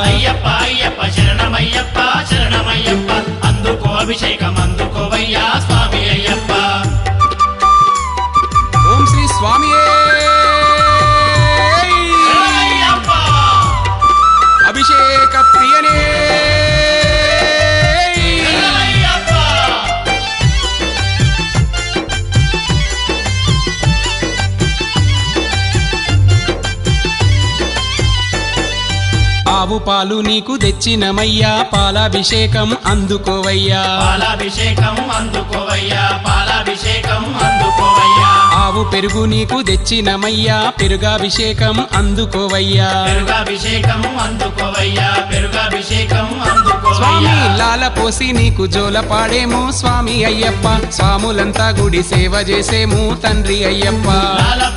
అయ్యప్ప అయ్యప్ప శరణమయ్యప్ప శరణమయ్యప్ప. అందుకో అభిషేకం అందుకోవయ్యా స్వామి అయ్యప్ప. ఓం శ్రీ స్వామి ఆవు పాలు నీకు తెచ్చినమయ్యా. పాలాభిషేకం అందుకోవయ్యా. పాలాభిషేకం అందుకోవయ్యా. పాలాభిషేకం అందుకోవయ్యా. ఆవు పెరుగు నీకు తెచ్చినమయ్యా. పెరుగాభిషేకం అందుకోవయ్యా. పెరుగాభిషేకం అందుకోవయ్యా. పెరుగాభిషేకం స్వామి లాల పోసి నీకు జోల పాడేము. స్వామి అయ్యప్ప స్వాములంతా గుడి సేవ చేసేము. తండ్రి అయ్యప్ప. లాల